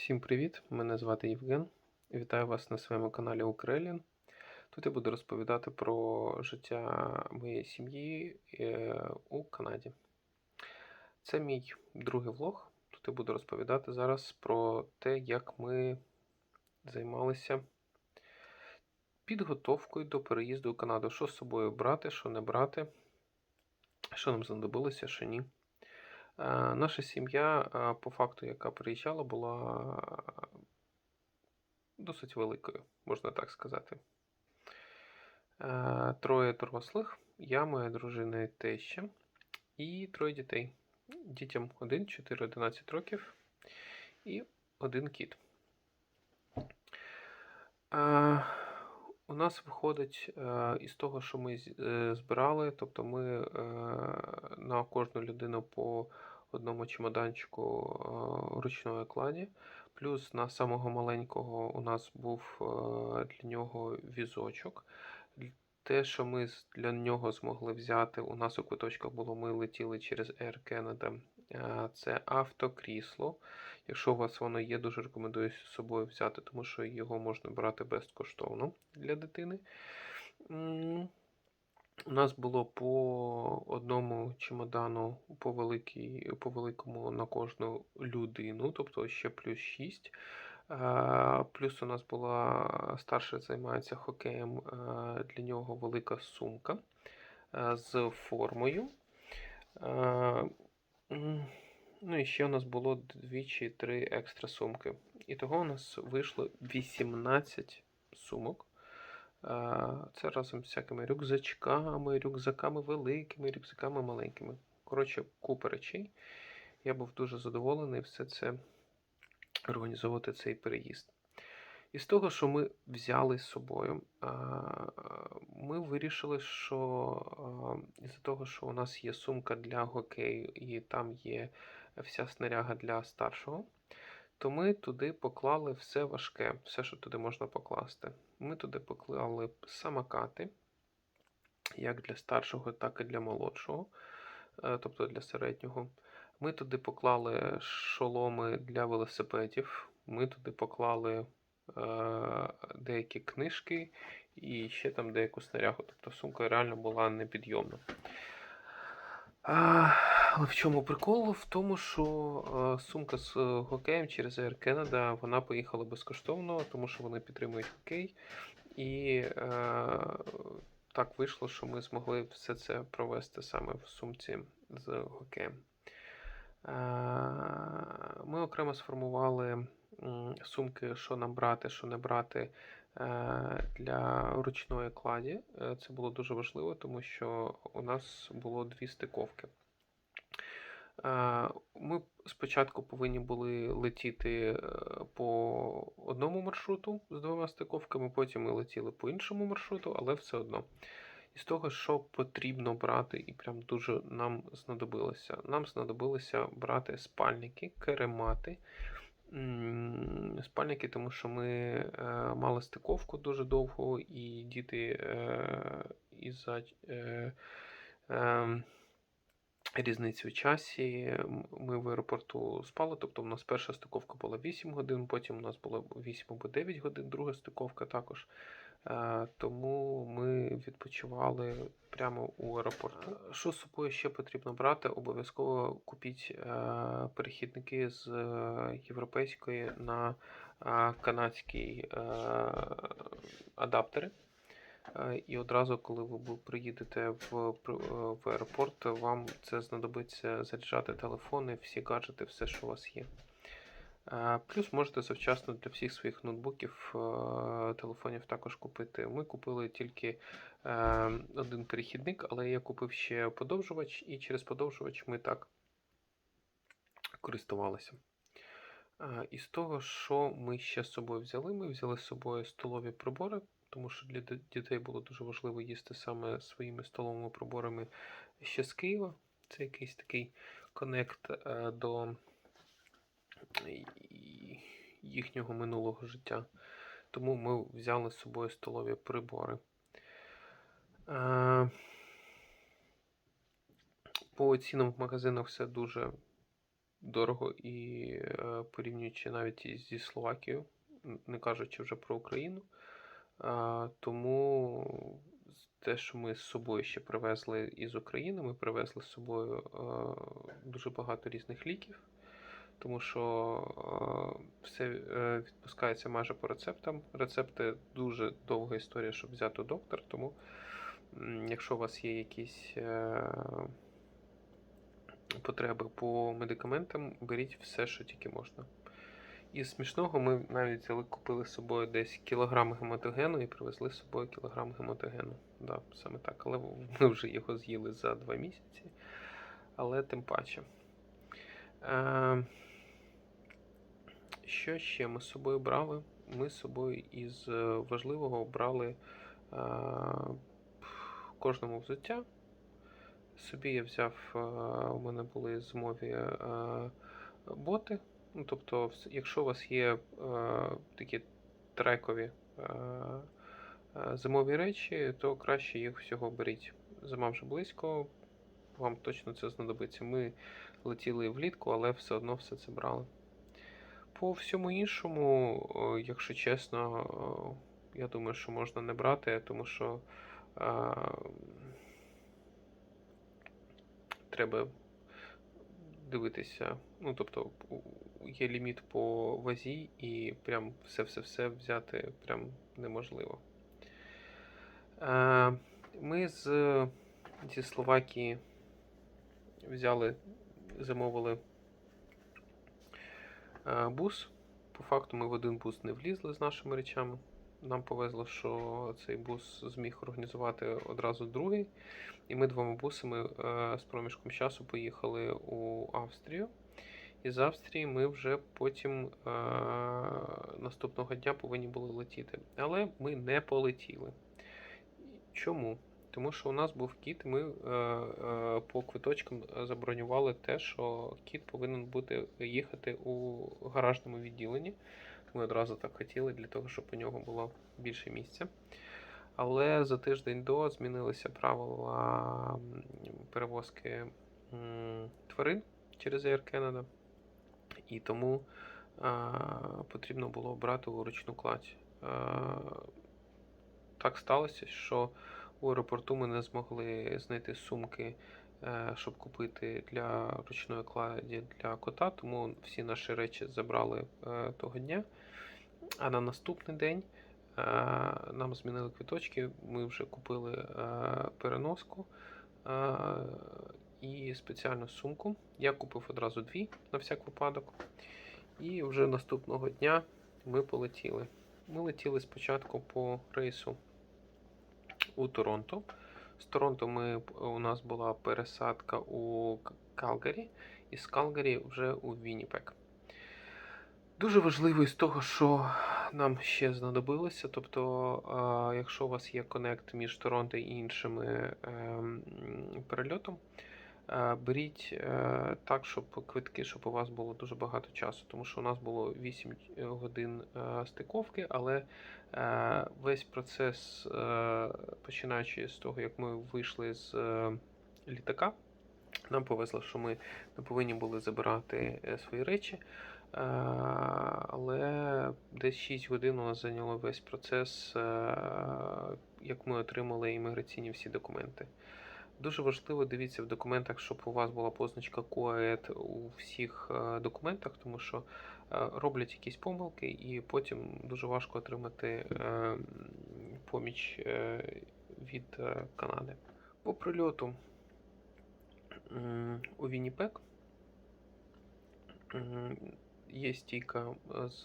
Всім привіт! Мене звати Євген. Вітаю вас на своєму каналі Україн. Тут я буду розповідати про життя моєї сім'ї е, у Канаді. Це мій другий влог. Тут я буду розповідати зараз про те, як ми займалися підготовкою до переїзду у Канаду. Що з собою брати, що не брати, що нам знадобилося, що ні. Е, Наша сім'я, е, по факту, яка приїжджала, була досить великою, можна так сказати. Е, Троє дорослих, я, моя дружина і теща, і троє дітей. Дітям 1, 4, 11 років і один кіт. У нас виходить е, із того, що ми е, збирали, тобто ми е, на кожну людину по одному чемоданчику ручної кладі. Плюс на самого маленького у нас був для нього візочок. Те, що ми для нього змогли взяти, у нас у квиточках було, ми летіли через Air Canada. Це автокрісло. Якщо у вас воно є, дуже рекомендую з собою взяти, тому що його можна брати безкоштовно для дитини. У нас було по одному чемодану по, великій, по великому на кожну людину, тобто ще плюс 6. Плюс у нас була старша займається хокеєм, е, для нього велика сумка е, з формою. Ну і ще у нас було дві чи три екстра сумки. І того у нас вийшло 18 сумок. Е, Це разом з всякими рюкзачками, рюкзаками великими, рюкзаками маленькими. Коротше, купа речей. Я був дуже задоволений все це організовувати цей переїзд. І з того, що ми взяли з собою, ми вирішили, що із-за того, що у нас є сумка для хокею і там є вся снаряга для старшого, то ми туди поклали все важке, все, що туди можна покласти. Ми туди поклали самокати, як для старшого, так і для молодшого, е, тобто для середнього. Ми туди поклали шоломи для велосипедів. Ми туди поклали е, деякі книжки і ще там деяку снарягу. Тобто сумка реально була непідйомна. А, Але в чому прикол? В тому, що е, сумка з е, хокеєм через Air Canada вона поїхала безкоштовно, тому що вони підтримують хокей. І е, так вийшло, що ми змогли все це провести саме в сумці з хокеєм. Е, Ми окремо сформували сумки, що нам брати, що не брати е, для ручної кладі. Е, Це було дуже важливо, тому що у нас було дві стиковки. Е, Ми спочатку повинні були летіти по одному маршруту з двома стиковками, потім ми летіли по іншому маршруту, але все одно. Із того, що потрібно брати, і прям дуже нам знадобилося. Нам знадобилося брати спальники, керемати. Спальники, тому що ми е, мали стиковку дуже довго, і діти е, із-за е, е, різниці в часі ми в аеропорту спали. Тобто, у нас перша стиковка була 8 годин, потім у нас було 8 або 9 годин, друга стиковка також. Е, Тому ми відпочивали прямо у аеропорту. Е, Що з собою ще потрібно брати? Обов'язково купіть е, перехідники з європейської на канадський е, адаптери. Е, І одразу, коли ви приїдете в, е, в аеропорт, вам це знадобиться заряджати телефони, всі гаджети, все, що у вас є. Е, Плюс можете завчасно для всіх своїх ноутбуків, телефонів також купити. Ми купили тільки один перехідник, але я купив ще подовжувач, і через подовжувач ми так користувалися. Е, Із того, що ми ще з собою взяли, ми взяли з собою столові прибори, тому що для дітей було дуже важливо їсти саме своїми столовими приборами ще з Києва. Це якийсь такий конект е, до їхнього минулого життя. Тому ми взяли з собою столові прибори. Е, По цінам в магазинах все дуже дорого і е, порівнюючи навіть зі Словакією, не кажучи вже про Україну. Тому те, що ми з собою ще привезли із України, ми привезли з собою дуже багато різних ліків, тому що все е, відпускається майже по рецептам. Рецепти дуже довга історія, щоб взяти у доктора, тому якщо у вас є якісь е, потреби по медикаментам, беріть все, що тільки можна. Із смішного ми навіть купили з собою десь кілограм гематогену і привезли з собою кілограм гематогену. Да, саме так. Але ми вже його з'їли за два місяці. Але тим паче. Е, що ще ми з собою брали? Ми з собою із е, важливого брали е, кожному взуття. Собі я взяв, е, у мене були зимові е, боти. Ну, тобто, якщо у вас є е, такі трекові е, е, зимові речі, то краще їх всього беріть. Зима вже близько, вам точно це знадобиться. Ми летіли влітку, але все одно все це брали. По всьому іншому, е, якщо чесно, е, я думаю, що можна не брати, тому що е, треба дивитися. Ну, тобто, є ліміт по вазі, і прям все-все-все взяти прям неможливо. Е, Ми з, зі Словакії взяли, замовили е, бус. По факту ми в один бус не влізли з нашими речами. Нам повезло, що цей бус зміг організувати одразу другий. І ми двома бусами е, з проміжком часу поїхали у Австрію. І з Австрії ми вже потім е, наступного дня повинні були летіти. Але ми не полетіли. Чому? Тому що у нас був кіт, ми е, е, по квиточкам забронювали те, що кіт повинен бути їхати у гаражному відділенні. Ми одразу так хотіли, для того, щоб у нього було більше місця. Але за тиждень до змінилися правила перевозки тварин через Air Canada, і тому а, потрібно було брати ручну кладь. А, так сталося, що у аеропорту ми не змогли знайти сумки, е, щоб купити для ручної кладі для кота, тому всі наші речі забрали е, того дня. А на наступний день е, нам змінили квіточки, ми вже купили е, переноску е, і спеціальну сумку. Я купив одразу дві на всяк випадок. І вже наступного дня ми полетіли. Ми летіли спочатку по рейсу у Торонто. З Торонто ми, у нас була пересадка у Калгарі, і з Калгарі вже у Вінніпек. Дуже важливо із того, що нам ще знадобилося. Тобто, якщо у вас є конект між Торонто і іншими ем, перельотом, беріть е, так, щоб квитки, щоб у вас було дуже багато часу. Тому що у нас було 8 годин е, стиковки, але е, весь процес, е, починаючи з того, як ми вийшли з е, літака, нам повезло, що ми не повинні були забирати е, свої речі. Е, Але десь 6 годин у нас зайняло весь процес, е, як ми отримали імміграційні всі документи. Дуже важливо дивіться в документах, щоб у вас була позначка QAED у всіх е, документах, тому що е, роблять якісь помилки, і потім дуже важко отримати е, поміч від Канади. По прильоту у Вінніпек є стійка з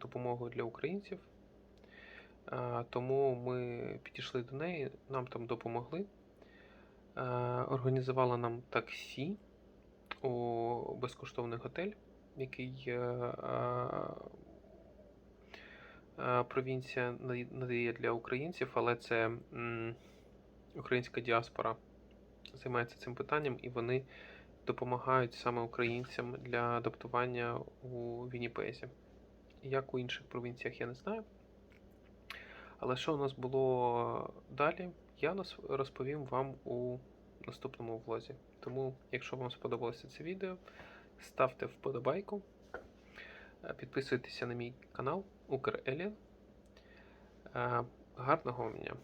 допомогою для українців. Тому ми підійшли до неї, нам там допомогли. Е, Організувала нам таксі у безкоштовний готель, який е, е, провінція надає для українців, але це українська діаспора займається цим питанням, і вони допомагають саме українцям для адаптування у Вінніпезі. Як у інших провінціях, я не знаю. Але що у нас було далі, я розповім вам у наступному влозі. Тому, якщо вам сподобалося це відео, ставте вподобайку, е, підписуйтеся на мій канал Укрелія. Е, Гарного вам дня!